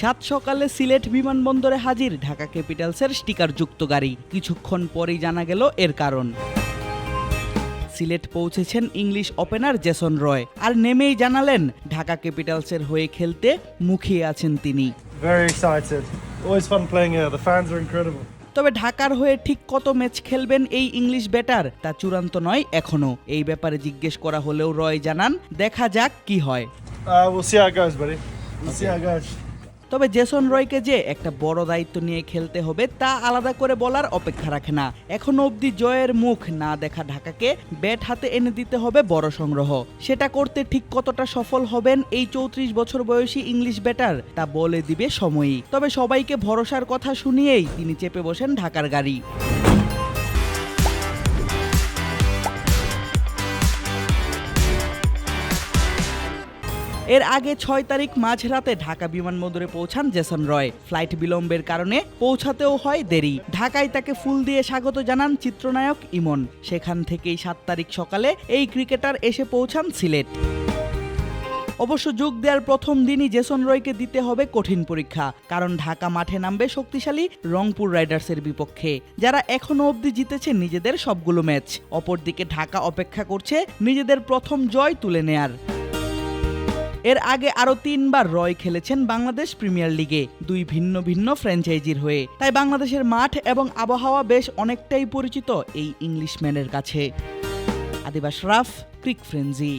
সাত সকালে সিলেট বিমানবন্দরে হাজির ঢাকা ক্যাপিটালসের স্টিকার যুক্ত গাড়ি। কিছুক্ষণ পরেই জানা গেল এর কারণ। সিলেট পৌঁছেছেন ইংলিশ ওপেনার জেসন রয়। আর নেমেই জানালেন ঢাকা ক্যাপিটালসের হয়ে খেলতে মুখিয়ে আছেন তিনি। Very excited. Always fun playing here. The fans are incredible. তবে ঢাকার হয়ে ঠিক কত ম্যাচ খেলবেন এই ইংলিশ ব্যাটার তা চূড়ান্ত নয় এখনও এই ব্যাপারে জিজ্ঞেস করা হলেও রয় জানান দেখা যাক কি হয়। Uh, we'll see how it goes, buddy. We'll see how it goes. তবে জেসন রয়কে যে একটা বড় দায়িত্ব নিয়ে খেলতে হবে তা আলাদা করে বলার অপেক্ষা রাখে না। এখনও অবধি জয়ের মুখ না দেখা ঢাকাকে ব্যাট হাতে এনে দিতে হবে বড় সংগ্রহ। সেটা করতে ঠিক কতটা সফল হবেন এই চৌত্রিশ বছর বয়সী ইংলিশ ব্যাটার তা বলে দিবে সময়ই। তবে সবাইকে ভরসার কথা শুনিয়েই তিনি চেপে বসেন ঢাকার গাড়ি। এর আগে ছয় তারিখ মাঝরাতে ঢাকা বিমানবন্দরে পৌঁছান জেসন রয়। ফ্লাইট বিলম্বের কারণে পৌঁছাতেও হয় দেরি। ঢাকায় তাকে ফুল দিয়ে স্বাগত জানান চিত্রনায়ক ইমন। সেখান থেকেই সাত তারিখ সকালে এই ক্রিকেটার এসে পৌঁছান সিলেট। অবশ্য যোগ দেওয়ার প্রথম দিনই জেসন রয়কে দিতে হবে কঠিন পরীক্ষা, কারণ ঢাকা মাঠে নামবে শক্তিশালী রংপুর রাইডার্সের বিপক্ষে, যারা এখনও অবধি জিতেছে নিজেদের সবগুলো ম্যাচ। অপরদিকে ঢাকা অপেক্ষা করছে নিজেদের প্রথম জয় তুলে নেয়ার। এর আগে আরও তিনবার রয় খেলেছেন বাংলাদেশ প্রিমিয়ার লিগে, দুই ভিন্ন ভিন্ন ফ্র্যাঞ্চাইজির হয়ে। তাই বাংলাদেশের মাঠ এবং আবহাওয়া বেশ অনেকটাই পরিচিত এই ইংলিশম্যানের কাছে। আদিবাস রাফ, ক্রিক ফ্রেঞ্জি